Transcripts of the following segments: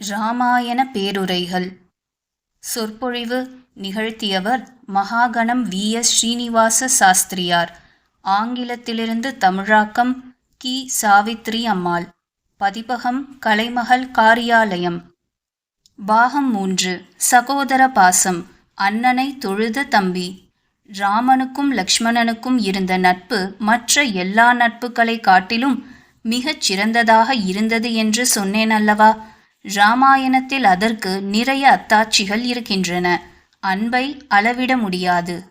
இராமாயண பேருரைகள். சொற்பொழிவு நிகழ்த்தியவர் மகாகணம் வி. எஸ். ஸ்ரீனிவாச சாஸ்திரியார். ஆங்கிலத்திலிருந்து தமிழாக்கம் கி. சாவித்ரி அம்மாள். பதிப்பகம் கலைமகள் காரியாலயம். பாகம் மூன்று சகோதர பாசம் அண்ணனை தொழுத தம்பி. ராமனுக்கும் லக்ஷ்மணனுக்கும் இருந்த நட்பு மற்ற எல்லா நட்புகளை காட்டிலும் மிகச் சிறந்ததாக இருந்தது என்று சொன்னேன் அல்லவா? ராமாயணத்தில் அதற்கு நிறைய அத்தாட்சிகள் இருக்கின்றன. அன்பை அளவிட முடியாது.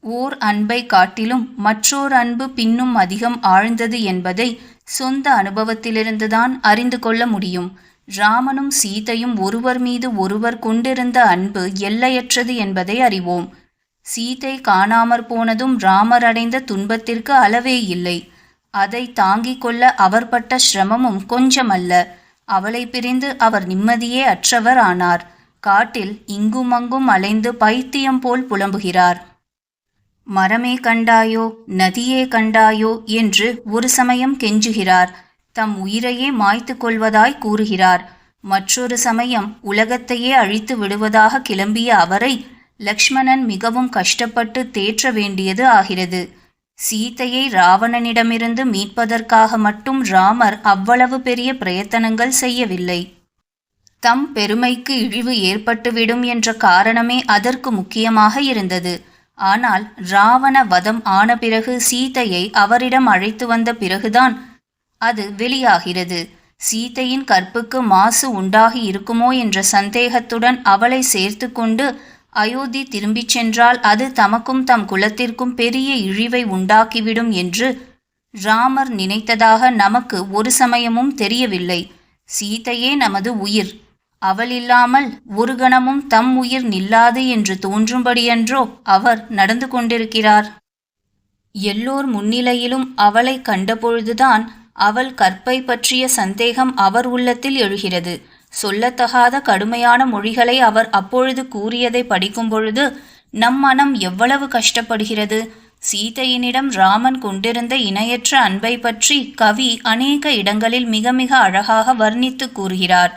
ஓர் அன்பை காட்டிலும் மற்றோர் அன்பு பின்னும் அதிகம் ஆழ்ந்தது என்பதை சொந்த அனுபவத்திலிருந்துதான் அறிந்து கொள்ள முடியும். ராமனும் சீதையும் ஒருவர் மீது ஒருவர் கொண்டிருந்த அன்பு எல்லையற்றது என்பதை அறிவோம். சீதை காணாமற் போனதும் ராமர் அடைந்த துன்பத்திற்கு அளவே இல்லை. அதை தாங்கிக் கொள்ள அவர்பட்ட சிரமமும் கொஞ்சமல்ல. அவளை பிரிந்து அவர் நிம்மதியே அற்றவர் ஆனார். காட்டில் இங்குமங்கும் அலைந்து பைத்தியம் போல் புலம்புகிறார். மரமே கண்டாயோ நதியே கண்டாயோ என்று ஒரு சமயம் கெஞ்சுகிறார். தம் உயிரையே மாய்த்து கொள்வதாய் கூறுகிறார். மற்றொரு சமயம் உலகத்தையே அழித்து விடுவதாக கிளம்பிய அவரை லக்ஷ்மணன் மிகவும் கஷ்டப்பட்டு தேற்ற வேண்டியது ஆகிறது. சீதையை ராவணனிடமிருந்து மீட்பதற்காக மட்டும் ராமர் அவ்வளவு பெரிய பிரயத்தனங்கள் செய்யவில்லை. தம் பெருமைக்கு இழிவு ஏற்பட்டுவிடும் என்ற காரணமே அதற்கு முக்கியமாக இருந்தது. ஆனால் ராவண வதம் ஆன பிறகு சீதையை அவரிடம் அழைத்து வந்த பிறகுதான் அது வெளியாகிறது. சீதையின் கற்புக்கு மாசு உண்டாகி இருக்குமோ என்ற சந்தேகத்துடன் அவளை சேர்த்து கொண்டு அயோத்தி திரும்பிச் சென்றால் அது தமக்கும் தம் குலத்திற்கும் பெரிய இழிவை உண்டாக்கிவிடும் என்று ராமர் நினைத்ததாக நமக்கு ஒரு சமயமும் தெரியவில்லை. சீதையே நமது உயிர். அவள் இல்லாமல் ஒரு கணமும் தம் உயிர் நில்லாது என்று தோன்றும்படியன்றோ அவர் நடந்து கொண்டிருக்கிறார். எல்லோர் முன்னிலையிலும் அவளை கண்டபொழுதுதான் அவள் கற்பை பற்றிய சந்தேகம் அவர் உள்ளத்தில் எழுகிறது. சொல்லத்தகாத கடுமையான மொழிகளை அவர் அப்பொழுது கூறியதை படிக்கும் பொழுது நம் மனம் எவ்வளவு கஷ்டப்படுகிறது. சீதையினிடம் ராமன் கொண்டிருந்த இணையற்ற அன்பை பற்றி கவி அநேக இடங்களில் மிக மிக அழகாக வர்ணித்து கூறுகிறார்.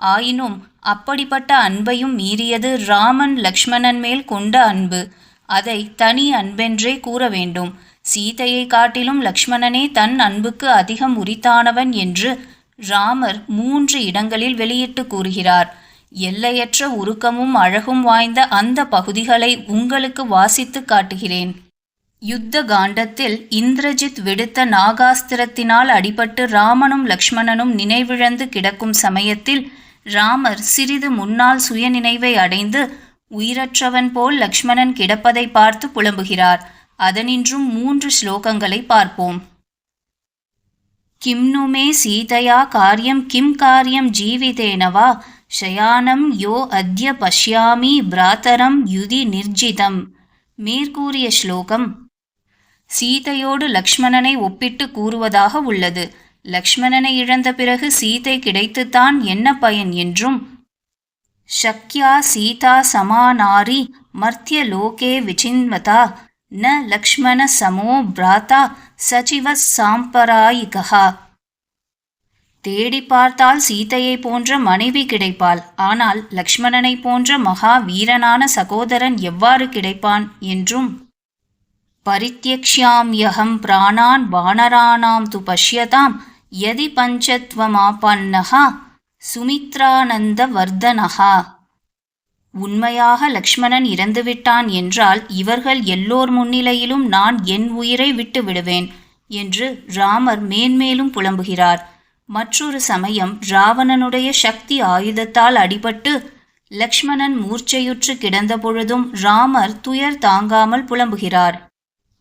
ஆயினும் அப்படிப்பட்ட அன்பையும் மீறியது ராமன் லக்ஷ்மணன் மேல் கொண்ட அன்பு. அதை தனி அன்பென்றே கூற வேண்டும். சீதையை காட்டிலும் லக்ஷ்மணனே தன் அன்புக்கு அதிகம் உரித்தானவன் என்று ராமர் மூன்று இடங்களில் வெளியிட்டு கூறுகிறார். எல்லையற்ற உருக்கமும் அழகும் வாய்ந்த அந்த பகுதிகளை உங்களுக்கு வாசித்து காட்டுகிறேன். யுத்த காண்டத்தில் இந்திரஜித் விடுத்த நாகாஸ்திரத்தினால் அடிபட்டு ராமனும் லக்ஷ்மணனும் நினைவிழந்து கிடக்கும் சமயத்தில் ராமர் சிறிது முன்னால் சுயநினைவை அடைந்து உயிரற்றவன் போல் லக்ஷ்மணன் கிடப்பதை பார்த்து புலம்புகிறார் அதனின்றும் மூன்று ஸ்லோகங்களை பார்ப்போம். किं नु मे सीतया कार्यं किं कार्यं जीवितेन वा शयानं யோ அத்ய பஷ்யாமி பிராத்தரம் யுதி நிர்ஜிதம் மேற்கூறிய ஸ்லோகம் சீதையோடு லக்ஷ்மணனை ஒப்பிட்டு கூறுவதாக உள்ளது லக்ஷ்மணனை இழந்த பிறகு சீதை கிடைத்துத்தான் என்ன பயன் என்றும் சக்யா சீதா சமானாரி மர்த்திய லோகே விசின்வதா ந லக்ஷ்மண சமோ பிராத்தா சச்சிவ சாம்பராயிகா தேடி பார்த்தால் சீதையை போன்ற மனைவி கிடைப்பாள். ஆனால் லக்ஷ்மணனை போன்ற மகா வீரனான சகோதரன் எவ்வாறு கிடைப்பான் என்றும் பரித்தியக்ஷாம்யகம் பிராணான் வானராணாம் து பஷ்யதாம் யதி பஞ்சத்வமாபன்னகா சுமித்ரானந்த வர்தனகா உண்மையாக லக்ஷ்மணன் இறந்துவிட்டான் என்றால் இவர்கள் எல்லோர் முன்னிலையிலும் நான் என் உயிரை விட்டு விடுவேன் என்று ராமர் மேன்மேலும் புலம்புகிறார். மற்றொரு சமயம் ராவணனுடைய சக்தி ஆயுதத்தால் அடிபட்டு லக்ஷ்மணன் மூர்ச்சையுற்று கிடந்த பொழுதும் ராமர் துயர் தாங்காமல் புலம்புகிறார்.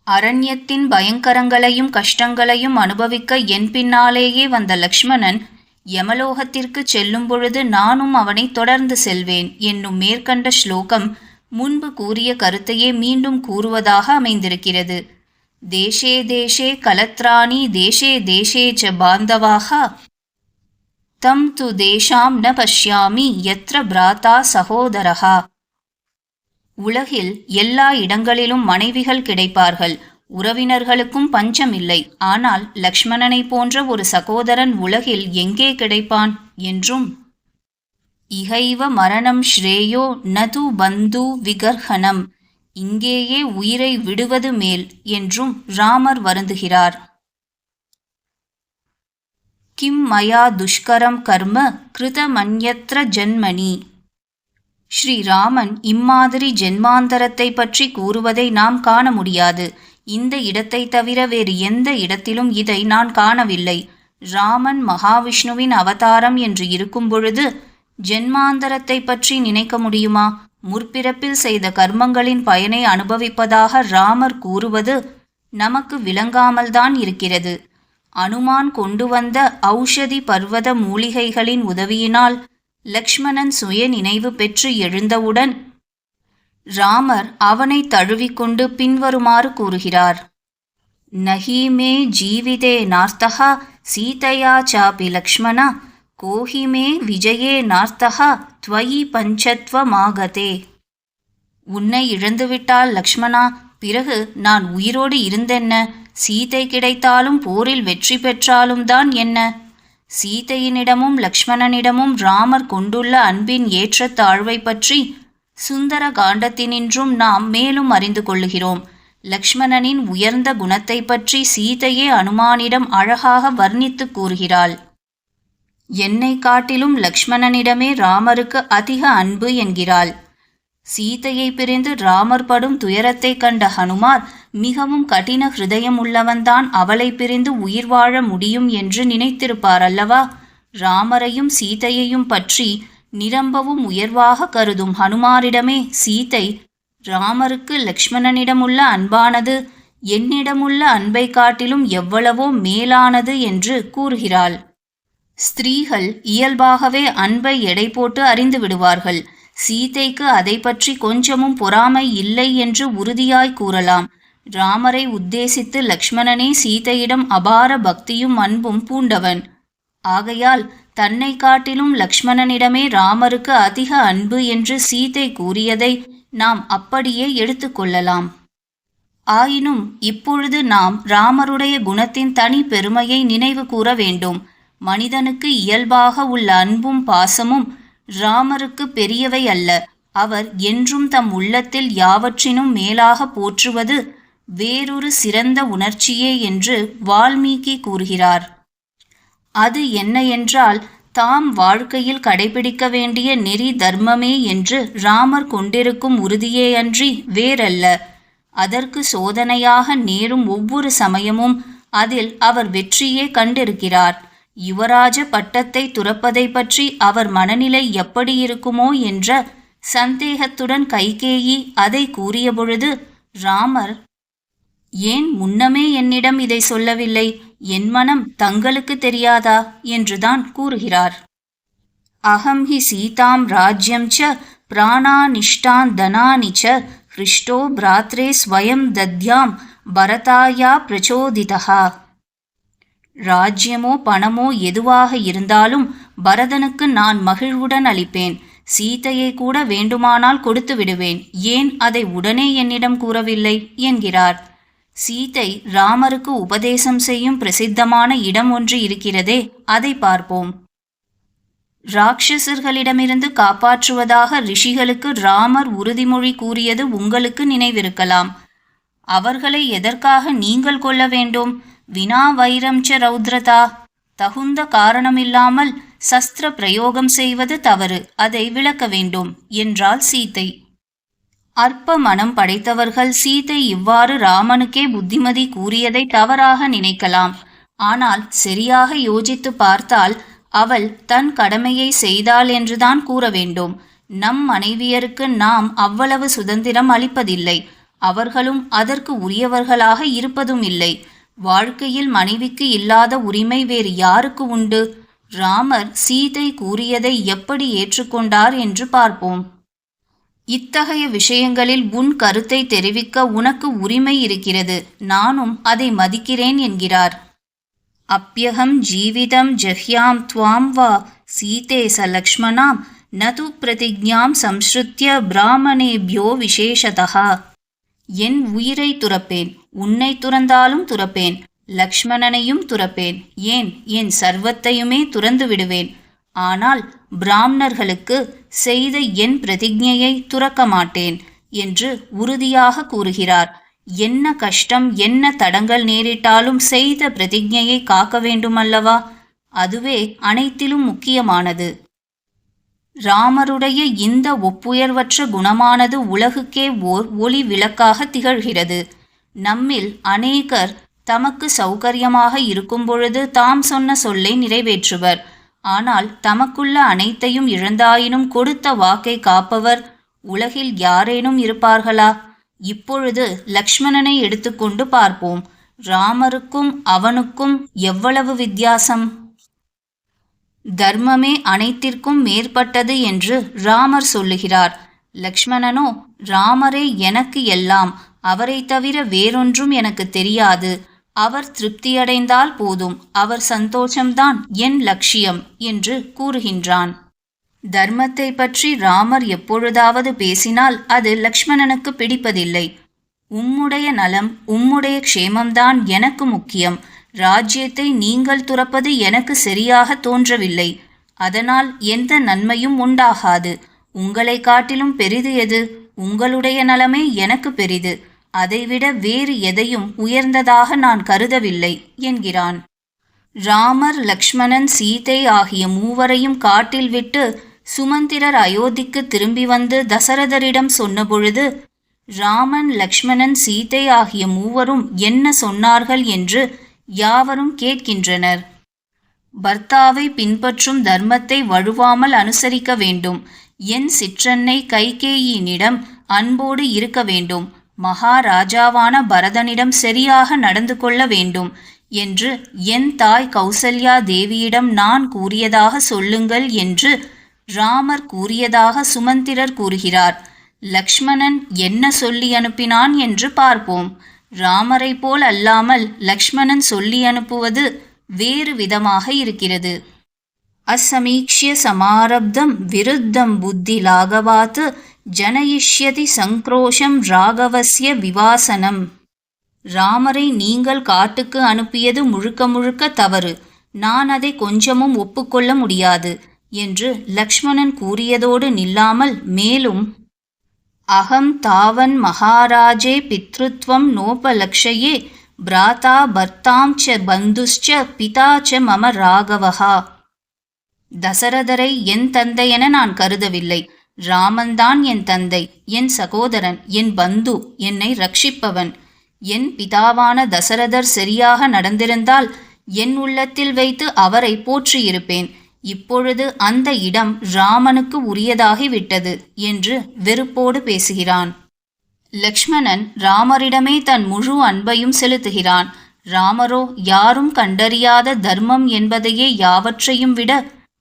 அரண்யத்தின் பயங்கரங்களையும் கஷ்டங்களையும் அனுபவிக்க என் பின்னாலேயே வந்த லக்ஷ்மணன் யமலோகத்திற்கு செல்லும் பொழுது நானும் அவனை தொடர்ந்து செல்வேன் என்னும் மேற்கண்ட ஸ்லோகம் முன்பு கூறிய கருத்தையே மீண்டும் கூறுவதாக அமைந்திருக்கிறது. தேசே தேசே கலத்ராணி தேசே தேசே ச பாந்தவாக. தம் து தேஷாம் ந பஷ்யாமி எத்திர பிராத்தா சகோதரகா உலகில் எல்லா இடங்களிலும் மனைவிகள் கிடைப்பார்கள். உறவினர்களுக்கும் பஞ்சம் இல்லை. ஆனால் லக்ஷ்மணனை போன்ற ஒரு சகோதரன் உலகில் எங்கே கிடைப்பான்? என்றும் இகைவ மரணம் ஸ்ரேயோ நது பந்து விகர்ஹனம் இங்கேயே உயிரை விடுவது மேல் என்றும் ராமர் வருந்துகிறார். கிம் மயா துஷ்கரம் கர்ம கிருதமன்யத்ர ஜன்மணி. ஸ்ரீராமன் இம்மாதிரி ஜென்மாந்தரத்தை பற்றி கூறுவதை நாம் காண முடியாது. இந்த இடத்தை தவிர வேறு எந்த இடத்திலும் இதை நான் காணவில்லை. ராமன் மகாவிஷ்ணுவின் அவதாரம் என்று இருக்கும் பொழுது ஜென்மாந்தரத்தை பற்றி நினைக்க முடியுமா? முற்பிறப்பில் செய்த கர்மங்களின் பயனை அனுபவிப்பதாக ராமர் கூறுவது நமக்கு விளங்காமல்தான் இருக்கிறது. அனுமான் கொண்டு வந்த ஔஷதி பர்வத மூலிகைகளின் உதவியினால் லக்ஷ்மணன் சுய நினைவு பெற்று எழுந்தவுடன் ராமர் அவனை தழுவிக்கொண்டு பின்வருமாறு கூறுகிறார். நஹீமே ஜீவிதே நார்த்தகா சீதையா சாபி லக்ஷ்மணா கோஹிமே விஜயே நார்த்தகா துவயி பஞ்சத்வமாகதே. உன்னை இழந்துவிட்டால் லக்ஷ்மணா பிறகு நான் உயிரோடு இருந்தென்ன? சீதை கிடைத்தாலும் போரில் வெற்றி பெற்றாலும் தான் என்ன? சீதையினிடமும் லக்ஷ்மணனிடமும் ராமர் கொண்டுள்ள அன்பின் ஏற்றத்தாழ்வை பற்றி சுந்தர காண்டத்தினின்றும் நாம் மேலும் அறிந்து கொள்ளுகிறோம். லக்ஷ்மணனின் உயர்ந்த குணத்தை பற்றி சீதையே அனுமானிடம் அழகாக வர்ணித்து கூறுகிறாள். என்னை காட்டிலும் லக்ஷ்மணனிடமே ராமருக்கு அதிக அன்பு என்கிறாள். சீதையை பிரிந்து ராமர் படும் துயரத்தை கண்ட ஹனுமார் மிகவும் கடின ஹிருதயம் உள்ளவன்தான் அவளை பிரிந்து உயிர் வாழ முடியும் என்று நினைத்திருப்பார் அல்லவா? ராமரையும் சீதையையும் பற்றி நிரம்பவும் உயர்வாக கருதும் ஹனுமாரிடமே சீதை ராமருக்கு லக்ஷ்மணனிடமுள்ள அன்பானது என்னிடமுள்ள அன்பை காட்டிலும் எவ்வளவோ மேலானது என்று கூறுகிறாள். ஸ்திரீகள் இயல்பாகவே அன்பை எடை போட்டு அறிந்து விடுவார்கள். சீதைக்கு அதை பற்றி கொஞ்சமும் பொறாமை இல்லை என்று உறுதியாய் கூறலாம். ராமரை உத்தேசித்து லக்ஷ்மணனே சீதையிடம் அபார பக்தியும் அன்பும் பூண்டவன். ஆகையால் தன்னை காட்டிலும் லக்ஷ்மணனிடமே ராமருக்கு அதிக அன்பு என்று சீதை கூறியதை நாம் அப்படியே எடுத்துக்கொள்ளலாம் ஆயினும் இப்பொழுது நாம் ராமருடைய குணத்தின் தனி பெருமையை நினைவு கூற வேண்டும். மனிதனுக்கு இயல்பாக உள்ள அன்பும் பாசமும் ராமருக்கு பெரியவை அல்ல. அவர் என்றும் தம் உள்ளத்தில் யாவற்றினும் மேலாக போற்றுவது வேறொரு சிறந்த உணர்ச்சியே என்று வால்மீகி கூறுகிறார். அது என்ன என்றால் தாம் வாழ்க்கையில் கடைபிடிக்க வேண்டிய நெறி தர்மமே என்று ராமர் கொண்டிருக்கும் உறுதியே அன்றி வேறல்ல. அதற்கு சோதனையாக நேரும் ஒவ்வொரு சமயமும் அதில் அவர் வெற்றியே கண்டிருக்கிறார். யுவராஜ பட்டத்தை துறப்பதை பற்றி அவர் மனநிலை எப்படி இருக்குமோ என்ற சந்தேகத்துடன் கைகேயி அதை கூறியபொழுது ராமர் ஏன் முன்னமே என்னிடம் இதை சொல்லவில்லை? என் மனம் தங்களுக்கு தெரியாதா? என்றுதான் கூறுகிறார். அகம் ஹி சீதாம் ராஜ்யம் ச பிராணானிஷ்டான் தனானி ச ஹிருஷ்டோ பிராத்ரே ஸ்வயம் தத்யாம் பரதாயா பிரச்சோதிதா ராஜ்யமோ பணமோ எதுவாக இருந்தாலும் பரதனுக்கு நான் மகிழ்வுடன் அளிப்பேன். சீதையை கூட வேண்டுமானால் கொடுத்து விடுவேன். ஏன் அதை உடனே என்னிடம் கூறவில்லை? என்கிறார். சீதை ராமருக்கு உபதேசம் செய்யும் பிரசித்தமான இடம் ஒன்று இருக்கிறதே அதை பார்ப்போம். ராட்சசர்களிடமிருந்து காப்பாற்றுவதாக ரிஷிகளுக்கு ராமர் உறுதிமொழி கூறியது உங்களுக்கு நினைவிருக்கலாம். அவர்களை எதற்காக நீங்கள் கொள்ள வேண்டும்? வினா வைரம் ச ரௌத்ரதா. தகுந்த காரணமில்லாமல் சஸ்திர பிரயோகம் செய்வது தவறு அதை விளக்க வேண்டும் என்றாள் சீதை. அற்ப மனம் படைத்தவர்கள் சீதை இவ்வாறு ராமனுக்கே புத்திமதி கூறியதை தவறாக நினைக்கலாம். ஆனால் சரியாக யோசித்து பார்த்தால் அவள் தன் கடமையை செய்தாள் என்றுதான் கூற வேண்டும். நம் மனைவியருக்கு நாம் அவ்வளவு சுதந்திரம் அளிப்பதில்லை. அவர்களும் அதற்கு உரியவர்களாக இருப்பதும் இல்லை. வாழ்க்கையில் மனைவிக்கு இல்லாத உரிமை வேறு யாருக்கு உண்டு? ராமர் சீதை கூறியதை எப்படி ஏற்றுக்கொண்டார் என்று பார்ப்போம். இத்தகைய விஷயங்களில் உன் கருத்தை தெரிவிக்க உனக்கு உரிமை இருக்கிறது. நானும் அதை மதிக்கிறேன் என்கிறார். அப்பியகம் ஜீவிதம் ஜஹ்யாம் துவாம் வா. சீதே ச லக்ஷ்மணாம். நது பிரதிஜாம் சம்ஸ்ருத்திய பிராமணேபியோ விசேஷதா. என் உயிரை துறப்பேன். உன்னை துறந்தாலும் துறப்பேன். லக்ஷ்மணனையும் துறப்பேன். ஏன்? என் சர்வத்தையுமே துறந்து விடுவேன். ஆனால் பிராமணர்களுக்கு செய்த என் பிரதிஜையை துறக்க மாட்டேன் என்று உறுதியாக கூறுகிறார். என்ன கஷ்டம் என்ன தடங்கள் நேரிட்டாலும் செய்த பிரதிஜையை காக்க வேண்டுமல்லவா? அதுவே அனைத்திலும் முக்கியமானது. ராமருடைய இந்த ஒப்புயர்வற்ற குணமானது உலகுக்கே ஓர் ஒளி விளக்காக திகழ்கிறது. நம்மில் அநேகர் தமக்கு சௌகரியமாக இருக்கும் பொழுது தாம் சொன்ன சொல்லை நிறைவேற்றுவர். ஆனால் தமக்குள்ள அனைத்தையும் இழந்தாயினும் கொடுத்த வாக்கை காப்பவர் உலகில் யாரேனும் இருப்பார்களா? இப்பொழுது லக்ஷ்மணனை எடுத்துக்கொண்டு பார்ப்போம். ராமருக்கும் அவனுக்கும் எவ்வளவு வித்தியாசம்? தர்மமே அனைத்திற்கும் மேற்பட்டது என்று ராமர் சொல்லுகிறார். லக்ஷ்மணனோ ராமரே எனக்கு எல்லாம். அவரை தவிர வேறொன்றும் எனக்கு தெரியாது. அவர் திருப்தியடைந்தால் போதும். அவர் சந்தோஷம்தான் என் லட்சியம் என்று கூறுகின்றான். தர்மத்தை பற்றி ராமர் எப்பொழுதாவது பேசினால் அது லக்ஷ்மணனுக்கு பிடிப்பதில்லை. உம்முடைய நலம் உம்முடைய க்ஷேமம்தான் எனக்கு முக்கியம். ராஜ்யத்தை நீங்கள் துறப்பது எனக்கு சரியாக தோன்றவில்லை. அதனால் எந்த நன்மையும் உண்டாகாது. உங்களை காட்டிலும் பெரிது எது? உங்களுடைய நலமே எனக்கு பெரிது. அதைவிட வேறு எதையும் உயர்ந்ததாக நான் கருதவில்லை என்கிறான். ராமர் லக்ஷ்மணன் சீதை ஆகிய மூவரையும் காட்டில் விட்டு சுமந்திரர் அயோத்திக்கு திரும்பி வந்து தசரதரிடம் சொன்னபொழுது ராமன் லக்ஷ்மணன் சீதை ஆகிய மூவரும் என்ன சொன்னார்கள் என்று யாவரும் கேட்கின்றனர். பர்த்தாவை பின்பற்றும் தர்மத்தை வழுவாமல் அனுசரிக்க வேண்டும். என் சிற்றன்னை கைகேயினிடம் அன்போடு இருக்க வேண்டும். மகாராஜாவான பரதனிடம் சரியாக நடந்து கொள்ள வேண்டும் என்று என் தாய் கௌசல்யா தேவியிடம் நான் கூறியதாக சொல்லுங்கள் என்று ராமர் கூறியதாக சுமந்திரர் கூறுகிறார். லக்ஷ்மணன் என்ன சொல்லி அனுப்பினான் என்று பார்ப்போம். ராமரை போல் அல்லாமல் லக்ஷ்மணன் சொல்லி அனுப்புவது வேறு விதமாக இருக்கிறது. அசமீக்ஷிய சமாரப்தம் விருத்தம் புத்தி லாகவாத்து ஜனயிஷ்யதி சங்க்ரோஷம் ராகவசிய விவாசனம். ராமரை நீங்கள் காட்டுக்கு அனுப்பியது முழுக்க முழுக்க தவறு. நான் அதை கொஞ்சமும் ஒப்புக்கொள்ள முடியாது என்று லக்ஷ்மணன் கூறியதோடு நில்லாமல் மேலும் அகம் தாவன் மகாராஜே பித்ருத்வம் நோபலக்ஷயே பிராதா பர்த்தாம் ச பந்துஷ்ச பிதா ச மம ராகவஹா. தசரதரை என் தந்தையென நான் கருதவில்லை. ராமன்தான் என் தந்தை என் சகோதரன் என் பந்து என்னை ரட்சிப்பவன். என் பிதாவான தசரதர் சரியாக நடந்திருந்தால் என் உள்ளத்தில் வைத்து அவரை போற்றியிருப்பேன். இப்பொழுது அந்த இடம் ராமனுக்கு உரியதாகிவிட்டது என்று வெறுப்போடு பேசுகிறான். லக்ஷ்மணன் ராமரிடமே தன் முழு அன்பையும் செலுத்துகிறான். ராமரோ யாரும் கண்டறியாத தர்மம் என்பதையே யாவற்றையும் விட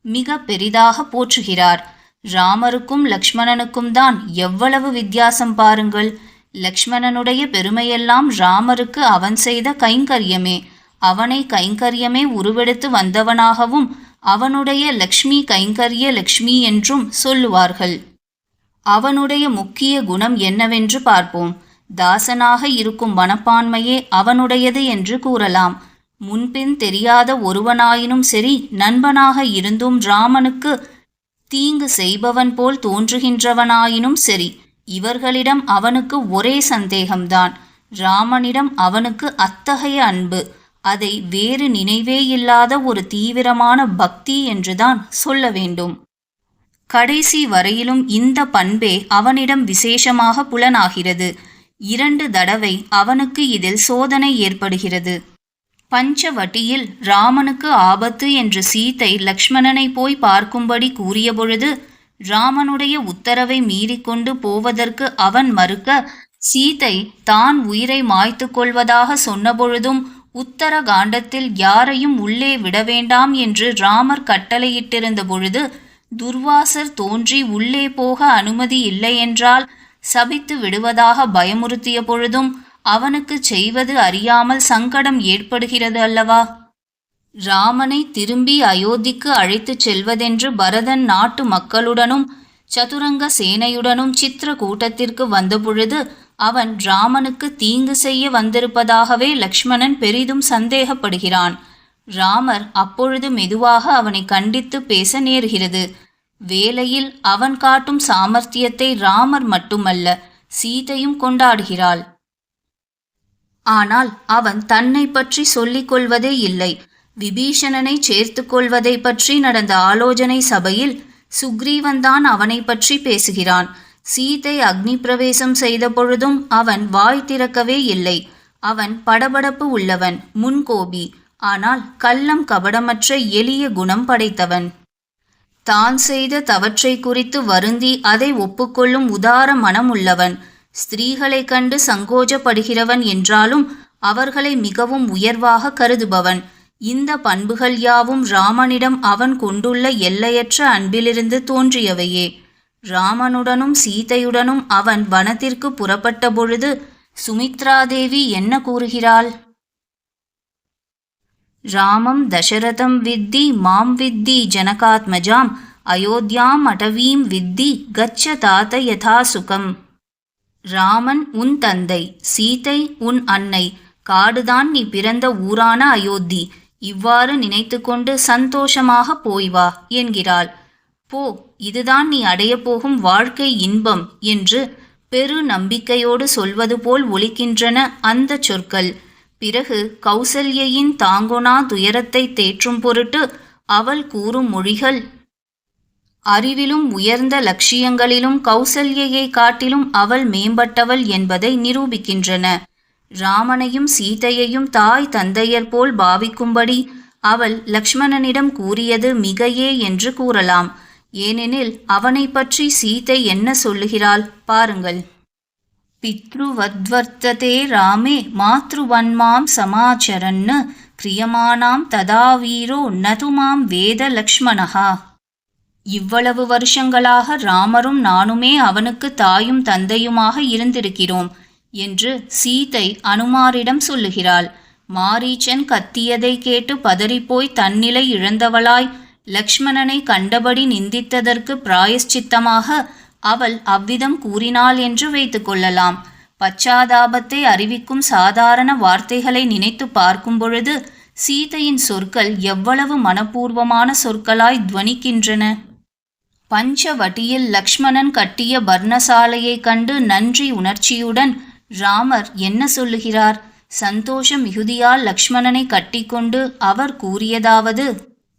மிக பெரிதாக போற்றுகிறார். ராமருக்கும் லக்ஷ்மணனுக்கும் தான் எவ்வளவு வித்தியாசம் பாருங்கள். லக்ஷ்மணனுடைய பெருமையெல்லாம் ராமருக்கு அவன் செய்த கைங்கரியமே. அவனை கைங்கரியமே உருவெடுத்து வந்தவனாகவும் அவனுடைய லக்ஷ்மி கைங்கரிய லக்ஷ்மி என்றும் சொல்லுவார்கள். அவனுடைய முக்கிய குணம் என்னவென்று பார்ப்போம். தாசனாக இருக்கும் மனப்பான்மையே அவனுடையது என்று கூறலாம். முன்பின் தெரியாத ஒருவனாயினும் சரி நண்பனாக இருந்தும் ராமனுக்கு தீங்கு செய்பவன் போல் தோன்றுகின்றவனாயினும் சரி இவர்களிடம் அவனுக்கு ஒரே சந்தேகம்தான். ராமனிடம் அவனுக்கு அத்தகைய அன்பு அதை வேறு நினைவே இல்லாத ஒரு தீவிரமான பக்தி என்றுதான் சொல்ல வேண்டும். கடைசி வரையிலும் இந்த பண்பே அவனிடம் விசேஷமாக புலனாகிறது. இரண்டு தடவை அவனுக்கு இதில் சோதனை ஏற்படுகிறது. பஞ்சவட்டியில் ராமனுக்கு ஆபத்து என்று சீத்தை லக்ஷ்மணனை போய் பார்க்கும்படி கூறியபொழுது ராமனுடைய உத்தரவை மீறிக்கொண்டு போவதற்கு அவன் மறுக்க சீதை தான் உயிரை மாய்த்து கொள்வதாக சொன்னபொழுதும் உத்தர காண்டத்தில் யாரையும் உள்ளே விட வேண்டாம் என்று ராமர் கட்டளையிட்டிருந்த பொழுது துர்வாசர் தோன்றி உள்ளே போக அனுமதி இல்லையென்றால் சபித்து விடுவதாக பயமுறுத்திய பொழுதும் அவனுக்கு செய்வது அறியாமல் சங்கடம் ஏற்படுகிறது அல்லவா? ராமனை திரும்பி அயோத்திக்கு அழைத்துச் செல்வதென்று பரதன் நாட்டு மக்களுடனும் சதுரங்க சேனையுடனும் சித்திர கூட்டத்திற்கு வந்தபொழுது அவன் ராமனுக்கு தீங்கு செய்ய வந்திருப்பதாகவே லக்ஷ்மணன் பெரிதும் சந்தேகப்படுகிறான். ராமர் அப்பொழுது மெதுவாக அவனை கண்டித்து பேச நேர்கிறது. வேலையில் அவன் காட்டும் சாமர்த்தியத்தை ராமர் மட்டுமல்ல சீதையும் கொண்டாடுகிறாள். ஆனால் அவன் தன்னை பற்றி சொல்லிக் கொள்வதே இல்லை. விபீஷணனை சேர்த்து கொள்வதை பற்றி நடந்த ஆலோசனை சபையில் சுக்ரீவன்தான் அவனை பற்றி பேசுகிறான். சீதை அக்னி பிரவேசம் செய்த பொழுதும் அவன் வாய் திறக்கவே இல்லை. அவன் படபடப்பு உள்ளவன் முன்கோபி. ஆனால் கள்ளம் கபடமற்ற எளிய குணம் படைத்தவன். தான் செய்த தவற்றை குறித்து வருந்தி அதை ஒப்புக்கொள்ளும் உதார மனம் உள்ளவன் ஸ்திரீகளைக் கண்டு சங்கோஜப்படுகிறவன் என்றாலும் அவர்களை மிகவும் உயர்வாக கருதுபவன். இந்த பண்புகள் யாவும் ராமனிடம் அவன் கொண்டுள்ள எல்லையற்ற அன்பிலிருந்து தோன்றியவையே. ராமனுடனும் சீதையுடனும் அவன் வனத்திற்கு புறப்பட்ட பொழுது சுமித்ராதேவி என்ன கூறுகிறாள்? ராமம் தசரதம் வித்தி மாம் வித்தி ஜனகாத்மஜாம் அயோத்தியாம் அடவீம் வித்தி கச்ச தாத்த யதா சுகம். ராமன் உன் தந்தை சீதை உன் அன்னை காடுதான் நீ பிறந்த ஊரான அயோத்தி. இவ்வாறு நினைத்து கொண்டு சந்தோஷமாக போய் வா என்கிறாள். போ இதுதான் நீ அடையப் போகும் வாழ்க்கை இன்பம் என்று பெரு நம்பிக்கையோடு சொல்வது போல் ஒலிக்கின்றன அந்த சொற்கள். பிறகு கௌசல்யின் தாங்கோனா துயரத்தை தேற்றும் பொருட்டு அவள் கூறும் மொழிகள் அறிவிலும் உயர்ந்த லட்சியங்களிலும் கௌசல்யையை காட்டிலும் அவள் மேம்பட்டவள் என்பதை நிரூபிக்கின்றன. ராமனையும் சீதையையும் தாய் தந்தையர் போல் பாவிக்கும்படி அவள் லக்ஷ்மணனிடம் கூறியது மிகையே என்று கூறலாம். ஏனெனில் அவனை பற்றி சீதை என்ன சொல்லுகிறாள் பாருங்கள். பித்ருவத்வர்த்ததே ராமே மாத்ருவன்மாம் சமாச்சரன்னு கிரியமானாம் ததா வீரோ நதுமாம் வேத லக்ஷ்மணஹா. இவ்வளவு வருஷங்களாக ராமரும் நானுமே அவனுக்கு தாயும் தந்தையுமாக இருந்திருக்கிறோம் என்று சீதை அனுமாரிடம் சொல்லுகிறாள். மாரீச்சன் கத்தியதை கேட்டு பதறிப்போய் தன்னிலை இழந்தவளாய் லக்ஷ்மணனை கண்டபடி நிந்தித்ததற்கு பிராயஷ்சித்தமாக அவள் அவ்விதம் கூறினாள் என்று வைத்துக்கொள்ளலாம் பச்சாதாபத்தை அறிவிக்கும் சாதாரண வார்த்தைகளை நினைத்து பார்க்கும் பொழுது சீதையின் சொற்கள் எவ்வளவு மனப்பூர்வமான சொற்களாய் துவனிக்கின்றன. பஞ்சவட்டியில் லக்ஷ்மணன் கட்டிய பர்ணசாலையைக் கண்டு நன்றி உணர்ச்சியுடன் ராமர் என்ன சொல்லுகிறார்? சந்தோஷம் மிகுதியால் லக்ஷ்மணனை கட்டிக்கொண்டு அவர் கூறியதாவது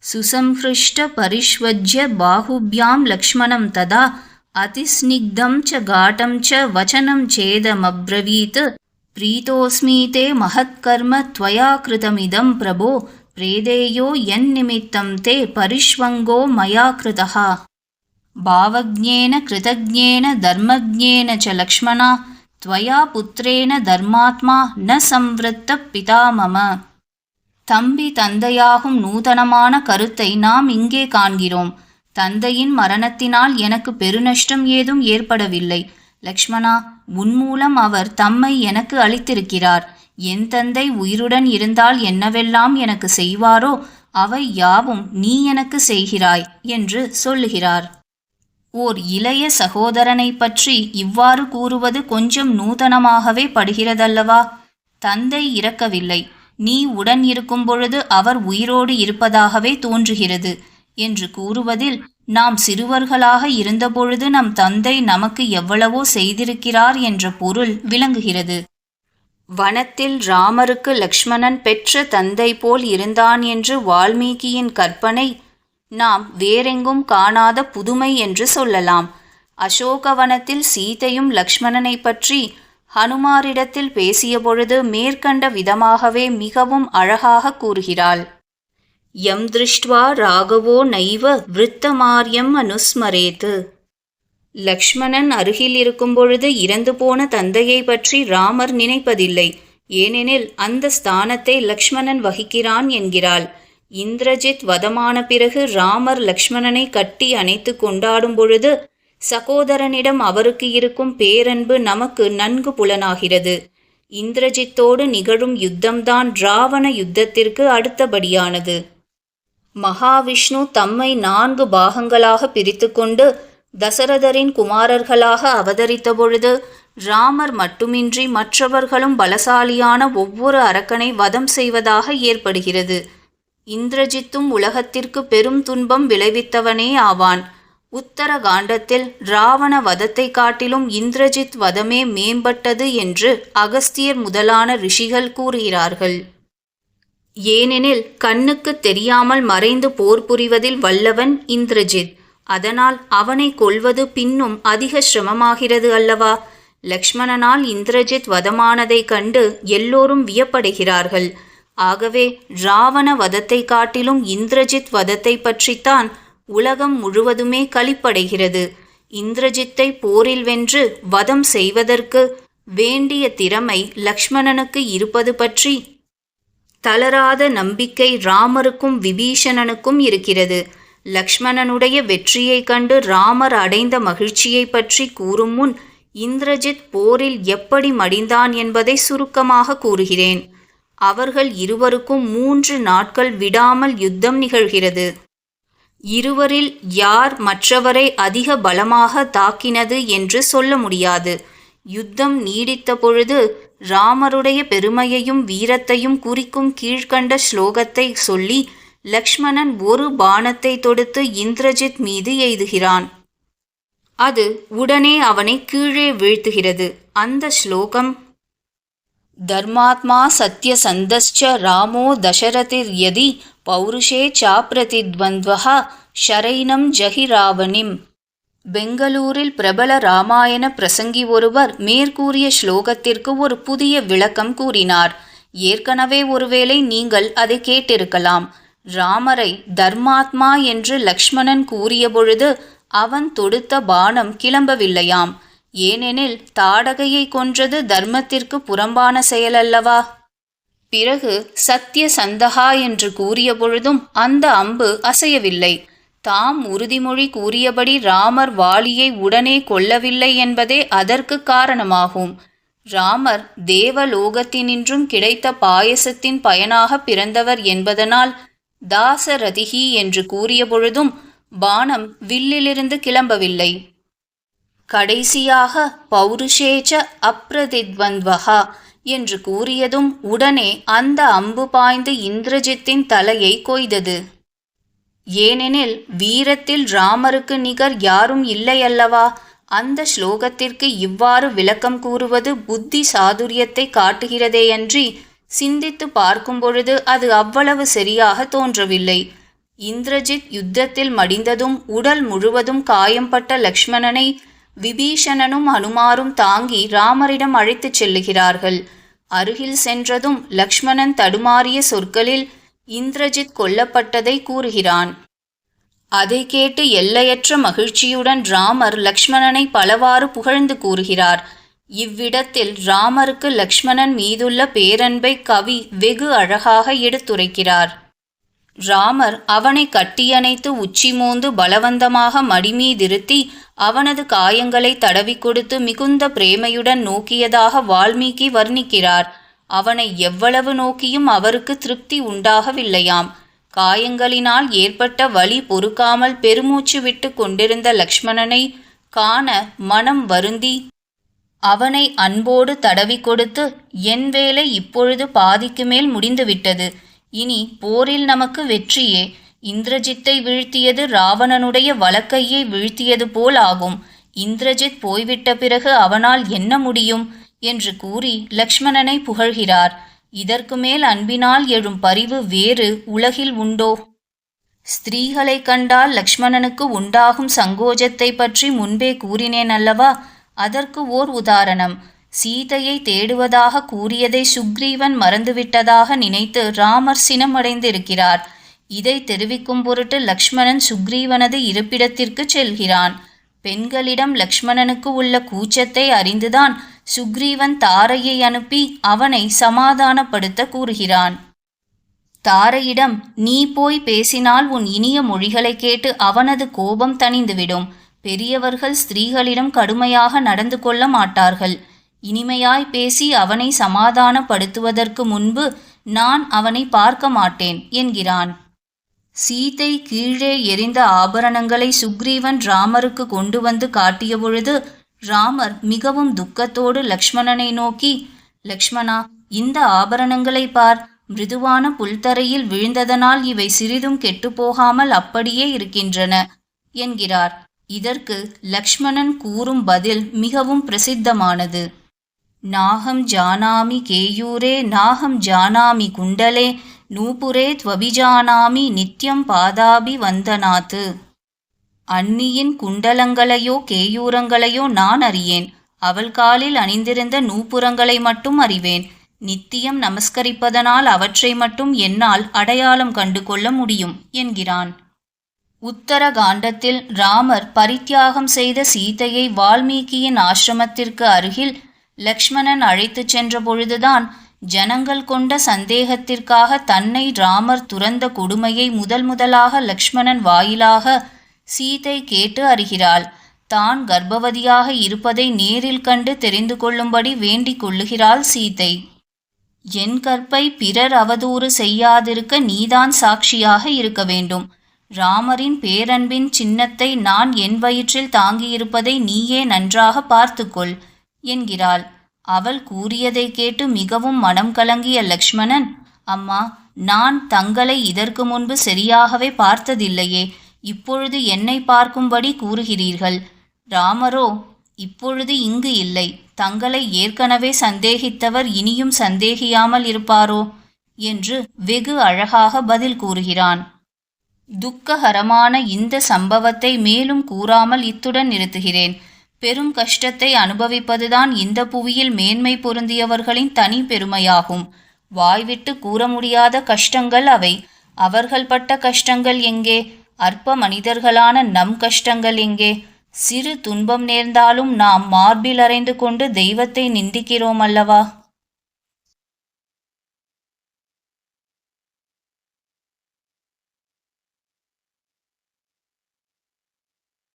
சுசம்ஹிருஷ்ட பரிஷ்வஜ்ய பாகுபியாம் லக்ஷ்மணம் ததா அதிஸ்னிக்தம் ச காட்டம் ச வச்சனம் சேதமப்ரவீத் பிரீத்தோஸ்மீதே மகத்கர்ம துவயா கிருதமிதம் பிரபோ பிரேதேயோ என் நிமித்தம் தே பரிஷ்வங்கோ மயா கிருதா భావజ్ఞేన కృతజ్ఞేన ధర్మజ్ఞేన ச లక్ష్మణ త్వయా புத்திரேன தர்மாத்மா ந సంவృத்த பிதாமம தம்பி தந்தையாகும் நூதனமான கருத்தை நாம் இங்கே காண்கிறோம். தந்தையின் மரணத்தினால் எனக்கு பெருநஷ்டம் ஏதும் ஏற்படவில்லை. லக்ஷ்மணா உன்மூலம் அவர் தம்மை எனக்கு அளித்திருக்கிறார். என் தந்தை உயிருடன் இருந்தால் என்னவெல்லாம் எனக்கு செய்வாரோ அவை யாவும் நீ எனக்கு செய்கிறாய் என்று சொல்லுகிறார். ஓர் இளைய சகோதரனை பற்றி இவ்வாறு கூறுவது கொஞ்சம் நூதனமாகவே படுகிறதல்லவா? தந்தை இறக்கவில்லை. நீ உடன் இருக்கும் பொழுது அவர் உயிரோடு இருப்பதாகவே தோன்றுகிறது என்று கூறுவதில் நாம் சிறுவர்களாக இருந்தபொழுது நம் தந்தை நமக்கு எவ்வளவோ செய்திருக்கிறார் என்ற பொருள் விளங்குகிறது. வனத்தில் ராமருக்கு லக்ஷ்மணன் பெற்ற தந்தை போல் இருந்தான் என்று வால்மீகியின் கற்பனை நாம் வேறெங்கும் காணாத புதுமை என்று சொல்லலாம். அசோகவனத்தில் சீதையும் லக்ஷ்மணனை பற்றி ஹனுமாரிடத்தில் பேசியபொழுது மேற்கண்ட விதமாகவே மிகவும் அழகாக கூறுகிறாள். யம் திருஷ்டுவா ராகவோ நைவ விருத்தமாரியம் அனுஸ்மரேத்து லக்ஷ்மணன் அருகில் இருக்கும் பொழுது இறந்து போன தந்தையை பற்றி ராமர் நினைப்பதில்லை. ஏனெனில் அந்த ஸ்தானத்தை லக்ஷ்மணன் வகிக்கிறான் என்கிறாள். இந்திரஜித் வதமான பிறகு ராமர் லக்ஷ்மணனை கட்டி அணைத்து கொண்டாடும் பொழுது சகோதரனிடம் அவருக்கு இருக்கும் பேரன்பு நமக்கு நன்கு புலனாகிறது. இந்திரஜித்தோடு நிகழும் யுத்தம்தான் ராவண யுத்தத்திற்கு அடுத்தபடியானது. மகாவிஷ்ணு தம்மை நான்கு பாகங்களாக பிரித்துக்கொண்டு தசரதரின் குமாரர்களாக அவதரித்த பொழுது ராமர் மட்டுமின்றி மற்றவர்களும் பலசாலியான ஒவ்வொரு அரக்கனை வதம் செய்வதாக ஏற்படுகிறது. இந்திரஜித்தும் உலகத்திற்கு பெரும் துன்பம் விளைவித்தவனே ஆவான். உத்தர காண்டத்தில் ராவண வதத்தை காட்டிலும் இந்திரஜித் வதமே மேம்பட்டது என்று அகஸ்தியர் முதலான ரிஷிகள் கூறுகிறார்கள். ஏனெனில் கண்ணுக்கு தெரியாமல் மறைந்து போர் புரிவதில் வல்லவன் இந்திரஜித். அதனால் அவனை கொல்வது பின்னும் அதிக சிரமமாகிறது அல்லவா? லக்ஷ்மணனால் இந்திரஜித் வதமானதைக் கண்டு எல்லோரும் வியப்படுகிறார்கள். ஆகவே ராவண வதத்தை காட்டிலும் இந்திரஜித் வதத்தை பற்றித்தான் உலகம் முழுவதுமே களிப்படைகிறது இந்திரஜித்தை போரில் வென்று வதம் செய்வதற்கு வேண்டிய திறமை லக்ஷ்மணனுக்கு இருப்பது பற்றி தளராத நம்பிக்கை ராமருக்கும் விபீஷணனுக்கும் இருக்கிறது. லக்ஷ்மணனுடைய வெற்றியைக் கண்டு ராமர் அடைந்த மகிழ்ச்சியை பற்றி கூறும் முன் இந்திரஜித் போரில் எப்படி மடிந்தான் என்பதை சுருக்கமாக கூறுகிறேன். அவர்கள் இருவருக்கும் மூன்று நாட்கள் விடாமல் யுத்தம் நிகழ்கிறது. இருவரில் யார் மற்றவரை அதிக பலமாக தாக்கினது என்று சொல்ல முடியாது. யுத்தம் நீடித்த பொழுது ராமருடைய பெருமையையும் வீரத்தையும் குறிக்கும் கீழ்கண்ட ஸ்லோகத்தை சொல்லி லக்ஷ்மணன் ஒரு பானத்தை தொடுத்து இந்திரஜித் மீது எய்துகிறான். அது உடனே அவனை கீழே வீழ்த்துகிறது. அந்த ஸ்லோகம் தர்மாத்மா சத்யசந்தஸ்ச ராமோ தசரதிர்யதி பௌருஷே சாப்பிரதித்வந்த்வஹா ஷரைனம் ஜஹிராவணிம் பெங்களூரில் பிரபல ராமாயண பிரசங்கி ஒருவர் மேற்கூறிய ஸ்லோகத்திற்கு ஒரு புதிய விளக்கம் கூறினார்। ஏற்கனவே ஒருவேளை நீங்கள் அதை கேட்டிருக்கலாம்। ராமரை தர்மாத்மா என்று லக்ஷ்மணன் கூறியபொழுது அவன் தொடுத்த பானம் கிளம்பவில்லையாம்। ஏனெனில் தாடகையை கொன்றது தர்மத்திற்கு புறம்பான செயலல்லவா? பிறகு சத்திய சந்தகா என்று கூறிய பொழுதும் அந்த அம்பு அசையவில்லை. தாம் உறுதிமொழி கூறியபடி ராமர் வாலியை உடனே கொல்லவில்லை என்பதே அதற்கு காரணமாகும். ராமர் தேவலோகத்தினின்றும் கிடைத்த பாயசத்தின் பயனாக பிறந்தவர் என்பதனால் தாசரதிகி என்று கூறிய பொழுதும் பானம் வில்லிலிருந்து கிளம்பவில்லை. கடைசியாக பௌருஷேச்ச அப்ரதித்வந்த்வஹா என்று கூறியதும் உடனே அந்த அம்பு பாய்ந்து இந்திரஜித்தின் தலையை கொய்தது. ஏனெனில் வீரத்தில் ராமருக்கு நிகர் யாரும் இல்லையல்லவா? அந்த ஸ்லோகத்திற்கு இவ்வாறு விளக்கம் கூறுவது புத்தி சாதுரியத்தை காட்டுகிறதேயன்றி சிந்தித்து பார்க்கும்பொழுது அது அவ்வளவு சரியாக தோன்றவில்லை. இந்திரஜித் யுத்தத்தில் மடிந்ததும் உடல் முழுவதும் காயம்பட்ட லக்ஷ்மணனை விபீஷணனும் அனுமாரும் தாங்கி ராமரிடம் அழைத்துச் செல்லுகிறார்கள். அருகில் சென்றதும் லக்ஷ்மணன் தடுமாறிய சொற்களில் இந்திரஜித் கொல்லப்பட்டதை கூறுகிறான். அதை கேட்டு எல்லையற்ற மகிழ்ச்சியுடன் ராமர் லக்ஷ்மணனை பலவாறு புகழ்ந்து கூறுகிறார். இவ்விடத்தில் ராமருக்கு லக்ஷ்மணன் மீதுள்ள பேரன்பை கவி வெகு அழகாக எடுத்துரைக்கிறார். ராமர் அவனை கட்டியணைத்து உச்சி மோந்து பலவந்தமாக மடிமீதிருத்தி அவனது காயங்களை தடவி கொடுத்து மிகுந்த பிரேமையுடன் நோக்கியதாக வால்மீகி வர்ணிக்கிறார். அவனை எவ்வளவு நோக்கியும் அவருக்கு திருப்தி உண்டாகவில்லையாம். காயங்களினால் ஏற்பட்ட வலி பொறுக்காமல் பெருமூச்சு விட்டு கொண்டிருந்த லக்ஷ்மணனை காண மனம் வருந்தி அவனை அன்போடு தடவி கொடுத்து என் வேலை இப்பொழுது பாதிக்கு மேல் முடிந்துவிட்டது. இனி போரில் நமக்கு வெற்றியே. இந்திரஜித்தை வீழ்த்தியது ராவணனுடைய வழக்கையை வீழ்த்தியது போல் ஆகும். இந்திரஜித் போய்விட்ட பிறகு அவனால் என்ன முடியும்? என்று கூறி லக்ஷ்மணனை புகழ்கிறார். இதற்கு மேல் அன்பினால் எழும் பரிவு வேறு உலகில் உண்டோ? ஸ்திரீகளை கண்டால் லக்ஷ்மணனுக்கு உண்டாகும் சங்கோஜத்தை பற்றி முன்பே கூறினேன் அல்லவா? அதற்கு ஓர் உதாரணம். சீதையை தேடுவதாக கூறியதை சுக்ரீவன் மறந்துவிட்டதாக நினைத்து ராமர் சினமடைந்திருக்கிறார். இதை தெரிவிக்கும் பொருட்டு லக்ஷ்மணன் சுக்ரீவனது இருப்பிடத்திற்கு செல்கிறான். பெண்களிடம் லக்ஷ்மணனுக்கு உள்ள கூச்சத்தை அறிந்துதான் சுக்ரீவன் தாரையை அனுப்பி அவனை சமாதானப்படுத்த கூறுகிறான். தாரையிடம் நீ போய் பேசினால் உன் இனிய மொழிகளை கேட்டு அவனது கோபம் தணிந்துவிடும். பெரியவர்கள் ஸ்திரீகளிடம் கடுமையாக நடந்து கொள்ள மாட்டார்கள். இனிமையாய் பேசி அவனை சமாதானப்படுத்துவதற்கு முன்பு நான் அவனை பார்க்க மாட்டேன் என்கிறான். சீதை கீழே எரிந்த ஆபரணங்களை சுக்ரீவன் ராமருக்கு கொண்டு வந்து காட்டியபொழுது ராமர் மிகவும் துக்கத்தோடு லக்ஷ்மணனை நோக்கி லக்ஷ்மணா இந்த ஆபரணங்களை பார். மிருதுவான புல்தரையில் விழுந்ததனால் இவை சிறிதும் கெட்டுப்போகாமல் அப்படியே இருக்கின்றன என்கிறார். இதற்கு லக்ஷ்மணன் கூறும் பதில் மிகவும் பிரசித்தமானது. நாகம் ஜானாமி கேயூரே நாகம் ஜானாமி குண்டலே நூபுரே துவபிஜானாமி நித்யம் பாதாபி வந்தனாத்து. அன்னியின் குண்டலங்களையோ கேயூரங்களையோ நான் அறியேன். அவள் காலில் அணிந்திருந்த நூபுரங்களை மட்டும் அறிவேன். நித்தியம் நமஸ்கரிப்பதனால் அவற்றை மட்டும் என்னால் அடையாளம் கண்டு கொள்ள முடியும் என்கிறான். உத்தர காண்டத்தில் ராமர் பரித்தியாகம் செய்த சீதையை வால்மீகியின் ஆசிரமத்திற்கு அருகில் லக்ஷ்மணன் அழைத்துச் சென்ற பொழுதுதான் ஜனங்கள் கொண்ட சந்தேகத்திற்காக தன்னை ராமர் துறந்த கொடுமையை முதல் முதலாக லக்ஷ்மணன் வாயிலாக சீதை கேட்டு அறிகிறாள். தான் கர்ப்பவதியாக இருப்பதை நேரில் கண்டு தெரிந்து கொள்ளும்படி வேண்டிக் கொள்ளுகிறாள் சீதை. என் கற்பை பிறர் அவதூறு செய்யாதிருக்க நீதான் சாட்சியாக இருக்க வேண்டும். ராமரின் பேரன்பின் சின்னத்தை நான் என் வயிற்றில் தாங்கியிருப்பதை நீயே நன்றாக பார்த்துக்கொள். என்கிறாள். அவள் கூறியதை கேட்டு மிகவும் மனம் கலங்கிய லக்ஷ்மணன் அம்மா நான் தங்களை இதற்கு முன்பு சரியாகவே பார்த்ததில்லையே இப்பொழுது என்னை பார்க்கும்படி கூறுகிறீர்கள். ராமரோ இப்பொழுது இங்கு இல்லை. தங்களை ஏற்கனவே சந்தேகித்தவர் இனியும் சந்தேகியாமல் இருப்பாரோ? என்று வெகு அழகாக பதில் கூறுகிறான். துக்ககரமான இந்த சம்பவத்தை மேலும் கூறாமல் இத்துடன் நிறுத்துகிறேன். பெரும் கஷ்டத்தை அனுபவிப்பதுதான் இந்த புவியில் மேன்மை பொருந்தியவர்களின் தனி பெருமையாகும். வாய்விட்டு கூற முடியாத கஷ்டங்கள் அவை. அவர்கள் பட்ட கஷ்டங்கள் எங்கே? அற்ப மனிதர்களான நம் கஷ்டங்கள் எங்கே? சிறு துன்பம் நேர்ந்தாலும் நாம் மார்பில் அறைந்து கொண்டு தெய்வத்தை நிந்திக்கிறோம் அல்லவா?